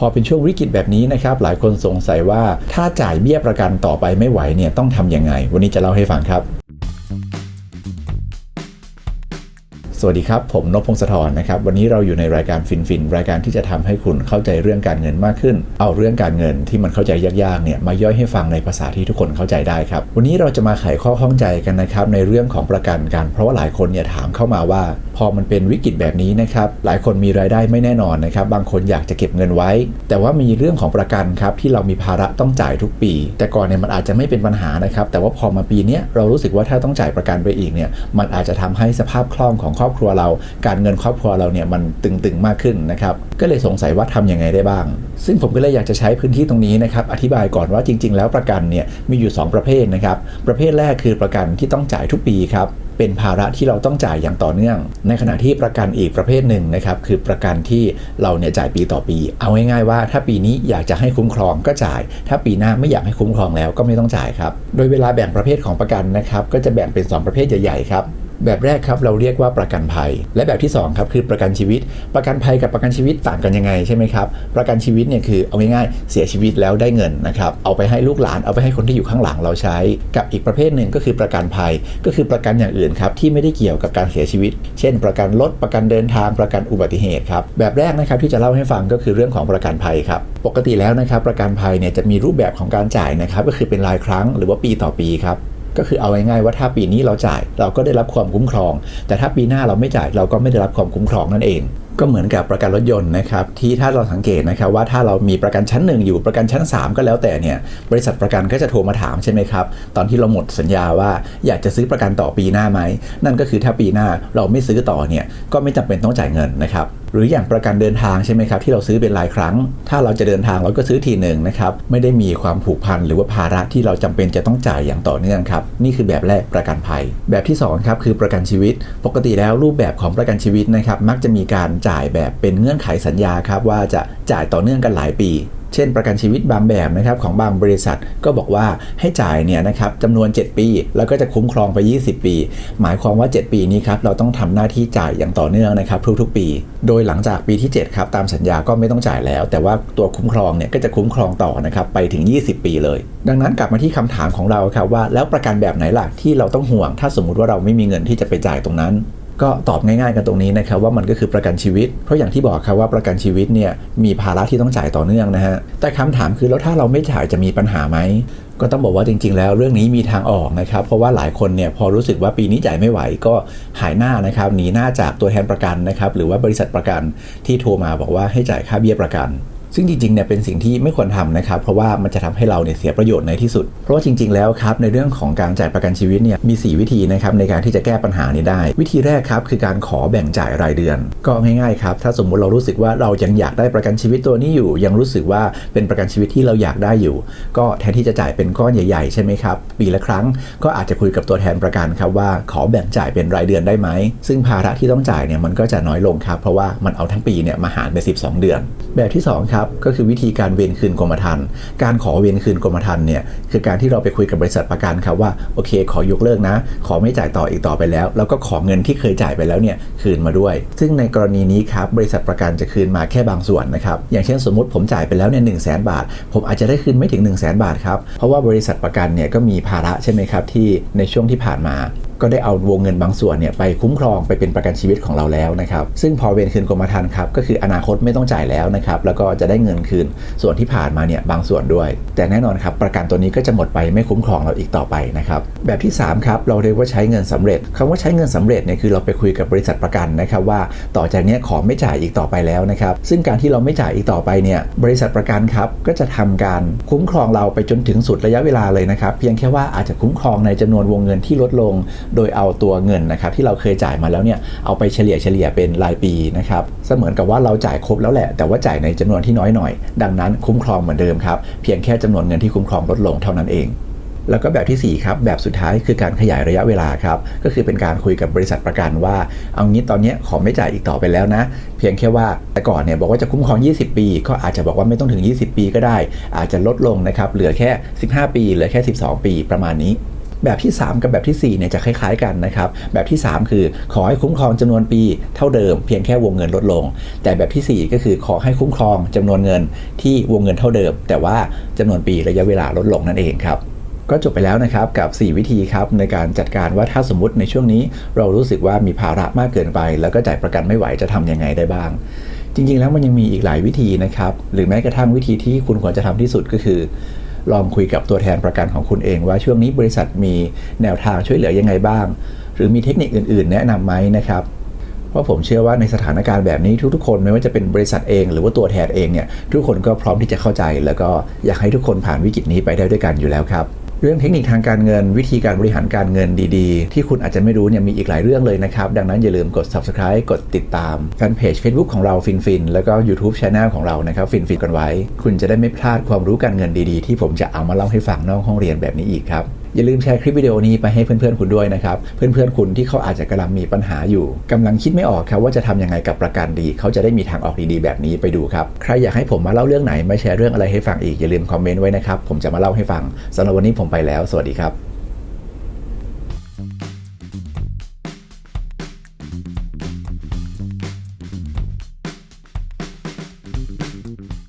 พอเป็นช่วงวิกฤตแบบนี้นะครับ หลายคนสงสัยว่าถ้าจ่ายเบี้ยประกันต่อไปไม่ไหวเนี่ยต้องทำยังไง วันนี้จะเล่าให้ฟังครับ วัสดีครับ ผมนพพงศธรนะครับ วันนี้เราอยู่ในรายการฟินฟินรายการที่จะทำให้คุณเข้าใจเรื่องการเงินมากขึ้น เอาเรื่องการเงินที่มันเข้าใจยากๆเนี่ยมาย่อยให้ฟังในภาษาที่ทุกคนเข้าใจได้ครับ วันนี้เราจะมาไขข้อข้องใจกันนะครับในเรื่องของประกันกัน เพราะว่าหลายคนเนี่ยถามเข้ามาว่า พอมันเป็นวิกฤตแบบนี้นะครับหลายคนมีรายได้ไม่แน่นอนนะครับบางคนอยากจะเก็บเงินไว้ แต่ว่ามีเรื่องของประกันครับที่เรามีภาระต้องจ่ายทุกปี แต่ก่อนเนี่ยมันอาจจะไม่เป็นปัญหานะครับแต่ว่าพอมาปีนี้เรารู้สึกว่าถ้าต้องจ่ายประกันไปอีกเนี่ยมันอาจจะทำให้สภาพคล่องของครอบครัวเรา การเงินครอบครัวเราเนี่ยมันตึงๆมากขึ้นนะครับก็เลยสงสัยว่าทำยังไงได้บ้าง ซึ่งผมก็เลยอยากจะใช้พื้นที่ตรงนี้นะครับอธิบายก่อนว่าจริง ๆ แล้วประกันเนี่ยมีอยู่ 2 ประเภทนะครับประเภทแรกคือประกันที่ต้องจ่ายทุกปีครับเป็นภาระที่เราต้องจ่ายอย่างต่อเนื่อง ในขณะที่ประกันอีกประเภทหนึ่งนะครับคือประกันที่เราเนี่ยจ่ายปีต่อปี เอาง่ายๆว่า ถ้าปีนี้อยากจะให้คุ้มครองก็จ่าย ถ้าปีหน้าไม่อยากให้คุ้มครองแล้วก็ไม่ต้องจ่ายครับ โดยเวลาแบ่งประเภทของประกันนะครับก็จะแบ่งเป็น 2 ประเภทใหญ่ๆครับ แบบแรกครับเราเรียกว่าประกันภัย และแบบที่2ครับคือประกันชีวิต ประกันภัยกับประกันชีวิตต่างกันยังไงใช่ไหมครับประกันชีวิตเนี่ยคือเอาง่ายๆเสียชีวิตแล้วได้เงินนะครับเอาไปให้ลูกหลานเอาไปให้คนที่อยู่ข้างหลังเราใช้ กับอีกประเภทหนึ่งก็คือประกันภัย ก็คือประกันอย่างอื่นครับที่ไม่ได้เกี่ยวกับการเสียชีวิต เช่น ประกันรถประกันเดินทางประกันอุบัติเหตุครับแบบแรกนะครับที่จะเล่าให้ฟังก็คือเรื่องของประกันภัยครับปกติแล้วนะครับประกันภัยเนี่ยจะมีรูปแบบของการจ่ายนะครับก็คือเป็นรายครั้งหรือว่าปีต่อปีครับ ก็คือเอาง่ายๆว่าถ้าปีนี้เราจ่ายเราก็ได้รับความคุ้มครอง แต่ถ้าปีหน้าเราไม่จ่ายเราก็ไม่ได้รับความคุ้มครองนั่นเอง ก็เหมือนกับประกันรถยนต์นะครับที่ถ้าเราสังเกตนะครับว่าถ้าเรามีประกันชั้นหนึ่งอยู่ประกันชั้น 3 ก็แล้วแต่เนี่ยบริษัทประกันก็จะโทรมาถามใช่ไหมครับตอนที่เราหมดสัญญาว่าอยากจะซื้อประกันต่อปีหน้าไหมนั่นก็คือถ้าปีหน้าเราไม่ซื้อต่อเนี่ยก็ไม่จำเป็นต้องจ่ายเงินนะครับ หรืออย่างประกันเดินทางใช่ไหมครับที่เราซื้อเป็นหลายครั้ง ถ้าเราจะเดินทางเราก็ซื้อทีหนึ่งนะครับไม่ได้มีความผูกพันหรือว่าภาระที่เราจำเป็นจะต้องจ่ายอย่างต่อเนื่องครับนี่คือแบบแรกประกันภัย แบบที่สองครับคือประกันชีวิต ปกติแล้วรูปแบบของประกันชีวิตนะครับมักจะมีการจ่ายแบบเป็นเงื่อนไขสัญญาครับว่าจะจ่ายต่อเนื่องกันหลายปี เช่น ประกันชีวิตบางแบบนะครับของบางบริษัทก็บอกว่าให้จ่ายเนี่ยนะครับจำนวน 7 ปี แล้วก็จะคุ้มครองไป 20 ปี หมายความว่า 7 ปีนี้ครับเราต้องทำหน้าที่จ่ายอย่างต่อเนื่องนะครับทุกๆปี โดยหลังจากปีที่7ครับตามสัญญาก็ไม่ต้องจ่ายแล้ว แต่ว่าตัวคุ้มครองเนี่ยก็จะคุ้มครองต่อนะครับไปถึง 20 ปีเลย ดังนั้นกลับมาที่คำถามของเราครับว่าแล้วประกันแบบไหนล่ะที่เราต้องห่วง ถ้าสมมุติว่าเราไม่มีเงินที่จะไปจ่ายตรงนั้น ก็ตอบง่ายๆกันตรงนี้นะครับว่ามันก็คือประกันชีวิต เพราะอย่างที่บอกครับว่าประกันชีวิตเนี่ยมีภาระที่ต้องจ่ายต่อเนื่องนะฮะแต่คำถามคือแล้วถ้าเราไม่จ่ายจะมีปัญหาไหมก็ต้องบอกว่าจริง ๆ แล้วเรื่องนี้มีทางออกนะครับ เพราะว่าหลายคนเนี่ยพอรู้สึกว่าปีนี้จ่ายไม่ไหวก็หายหน้านะครับหนีหน้าจากตัวแทนประกันนะครับหรือว่าบริษัทประกันที่โทรมาบอกว่าให้จ่ายค่าเบี้ยประกัน ซึ่งจริงๆเนี่ยเป็นสิ่งที่ไม่ควรทำนะครับ เพราะว่ามันจะทำให้เราเนี่ยเสียประโยชน์ในที่สุด เพราะว่าจริง ๆ แล้วครับในเรื่องของการจ่ายประกันชีวิตเนี่ยมี 4 วิธีนะครับในการที่จะแก้ปัญหานี้ได้ วิธีแรกครับคือการขอแบ่งจ่ายรายเดือน ก็ง่ายๆครับถ้าสมมุติเรารู้สึกว่าเรายังอยากได้ประกันชีวิตตัวนี้อยู่ ยังรู้สึกว่าเป็นประกันชีวิตที่เราอยากได้อยู่ ก็แทนที่จะจ่ายเป็นก้อนใหญ่ ๆ ใช่ไหมครับปีละครั้งก็อาจจะคุยกับตัวแทนประกันครับว่าขอแบ่งจ่ายเป็นรายเดือนได้ไหมซึ่งภาระที่ต้องจ่ายเนี่ยมันก็จะน้อยลงครับเพราะว่ามันเอาทั้งปีเนี่ยมาหารไป12 เดือน แบบที่สองครับก็คือวิธีการเวนคืนกรมธรรม์การขอเวนคืนกรมธรรม์เนี่ยคือการที่เราไปคุยกับบริษัทประกันครับว่าโอเค ขอยกเลิกนะ ขอไม่จ่ายต่ออีกต่อไปแล้ว แล้วก็ขอเงินที่เคยจ่ายไปแล้วเนี่ยคืนมาด้วย ซึ่งในกรณีนี้ครับบริษัทประกันจะคืนมาแค่บางส่วนนะครับอย่างเช่นสมมติผมจ่ายไปแล้วเนี่ยหนึ่งแสนบาท ผมอาจจะได้คืนไม่ถึง1 0 0 0 0แบาทครับเพราะว่าบริษัทประกันเนี่ยก็มีภาระใช่ไหมครับที่ในช่วงที่ผ่านมา ก็ได้เอาวงเงินบางส่วนเนี่ยไปคุ้มครองไปเป็นประกันชีวิตของเราแล้วนะครับซึ่งพอเวนคืนกรมธรรม์ครับก็คืออนาคตไม่ต้องจ่ายแล้วนะครับแล้วก็จะได้เงินคืนส่วนที่ผ่านมาเนี่ยบางส่วนด้วย แต่แน่นอนครับประกันตัวนี้ก็จะหมดไปไม่คุ้มครองเราอีกต่อไปนะครับแบบที่3ครับเราเรียกว่าใช้เงินสำเร็จคำว่าใช้เงินสำเร็จเนี่ยคือเราไปคุยกับบริษัทประกันนะครับว่าต่อจากนี้ขอไม่จ่ายอีกต่อไปแล้วนะครับซึ่งการที่เราไม่จ่ายอีกต่อไปเนี่ยบริษัทประกันครับก็จะทำการคุ้มครองเราไปจนถึงสุดระยะเวลาเลยนะครับเพียงแค่ว่าอาจจะคุ้มครองในจำนวนวงเงินที่ลดลงโดยเอาตัวเงินนะครับที่เราเคยจ่ายมาแล้วเนี่ยเอาไปเฉลี่ยเฉลี่ยเป็นรายปีนะครับเสมือนกับว่าเราจ่ายครบแล้วแหละ แต่ว่าจ่ายในจำนวนที่น้อยหน่อย ดังนั้นคุ้มครองเหมือนเดิมครับเพียงแค่จำนวนเงินที่คุ้มครองลดลงเท่านั้นเองแล้วก็แบบที่ 4 ครับ แบบสุดท้ายคือการขยายระยะเวลาครับ ก็คือเป็นการคุยกับบริษัทประกันว่า เอางี้ตอนนี้ขอไม่จ่ายอีกต่อไปแล้วนะ เพียงแค่ว่าแต่ก่อนเนี่ยบอกว่าจะคุ้มครอง 20 ปี ก็อาจจะบอกว่าไม่ต้องถึง 20 ปีก็ได้ อาจจะลดลงนะครับ เหลือแค่ 15 ปี เหลือแค่ 12 ปีประมาณนี้ แบบที่ 3 กับแบบที่ 4 เนี่ยจะคล้าย ๆ กันนะครับ แบบที่ 3 คือขอให้คุ้มครองจำนวนปีเท่าเดิม เพียงแค่วงเงินลดลง แต่แบบทีสี่4 ก็คือขอให้คุ้มครองจำนวนเงินที่วงเงินเท่าเดิม แต่ว่าจำนวนปีระยะเวลาลดลงนั่นเองครับก็จบไปแล้วนะครับกับ 4 วิธีครับในการจัดการว่าถ้าสมมติในช่วงนี้ เรารู้สึกว่ามีภาระมากเกินไป แล้วก็จ่ายประกันไม่ไหวจะทำยังไงได้บ้าง จริงๆแล้วมันยังมีอีกหลายวิธีนะครับ หรือแม้กระทั่งวิธีที่คุณควรจะทำที่สุดก็คือ ลองคุยกับตัวแทนประกันของคุณเอง ว่าช่วงนี้บริษัทมีแนวทางช่วยเหลือยังไงบ้าง หรือมีเทคนิคอื่น ๆ แนะนำไหมนะครับเพราะผมเชื่อว่าในสถานการณ์แบบนี้ทุกๆคนไม่ว่าจะเป็นบริษัทเองหรือว่าตัวแทนเองเนี่ยทุกคนก็พร้อมที่จะเข้าใจ แล้วก็อยากให้ทุกคนผ่านวิกฤตนี้ไปได้ด้วยกันอยู่แล้วครับ เรื่องเทคนิคทางการเงิน วิธีการบริหารการเงินดีๆ ที่คุณอาจจะไม่รู้เนี่ยมีอีกหลายเรื่องเลยนะครับ ดังนั้นอย่าลืมกด subscribe กดติดตามแฟนเพจ Facebook ของเราฟินฟินแล้วก็ YouTube Channel ของเรานะครับฟินฟินกันไว้ คุณจะได้ไม่พลาดความรู้การเงินดีๆ ที่ผมจะเอามาเล่าให้ฟังนอกห้องเรียนแบบนี้อีกครับ อย่าลืมแชร์คลิปวิดีโอนี้ไปให้เพื่อนๆคุณด้วยนะครับ เพื่อนๆคุณที่เขาอาจจะกำลังมีปัญหาอยู่กำลังคิดไม่ออกครับว่าจะทำยังไงกับประกันดี เขาจะได้มีทางออกดีๆแบบนี้ไปดูครับใครอยากให้ผมมาเล่าเรื่องไหนมาแชร์เรื่องอะไรให้ฟังอีกอย่าลืมคอมเมนต์ไว้นะครับผมจะมาเล่าให้ฟังสำหรับวันนี้ผมไปแล้ว สวัสดีครับ